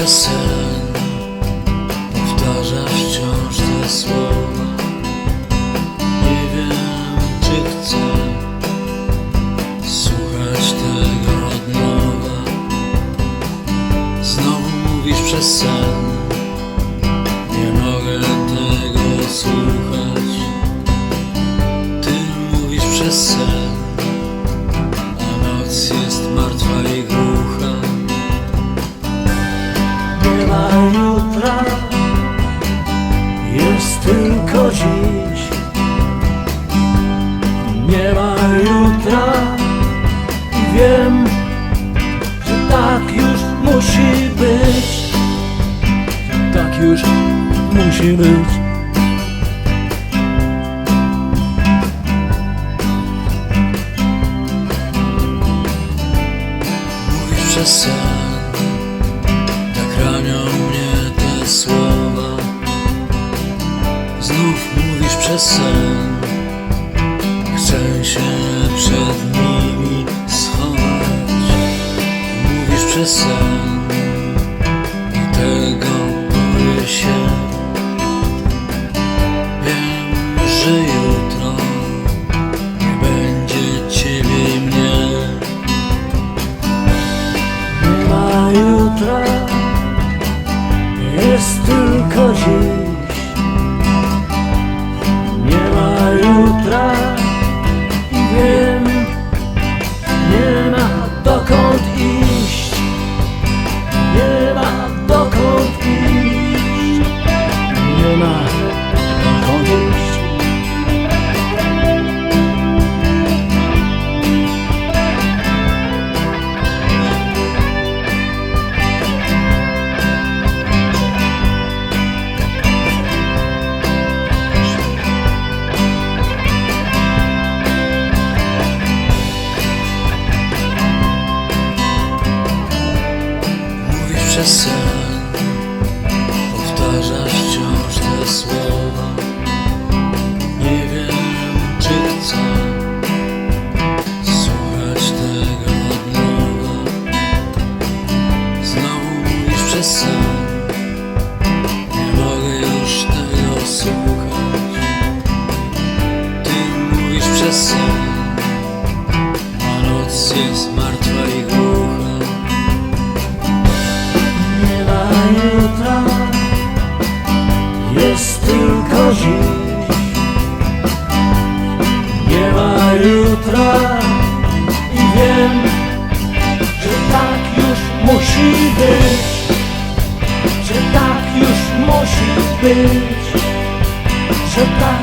przez sen Powtarza wciąż te słowa. Nie wiem czy chcę Słuchać tego od nowa. Znowu mówisz przez sen. Nie mogę tego słuchać. Ty mówisz przez sen tylko dziś. Nie ma jutra i wiem, że tak już musi być. Że Tak już musi być. Mówisz przez sen Chcę się przed nimi schować. Mówisz przez sen I tego boję się. Wiem, że jutro Nie będzie ciebie i mnie. Nie ma jutra, jest tylko Nie ma iść. Mówisz przez sen słuchać Ty mówisz przez sen A noc jest martwa i głucha. Nie ma jutra, jest tylko dziś. Nie ma jutra i wiem, że tak już musi być, że tak już musi być, você tá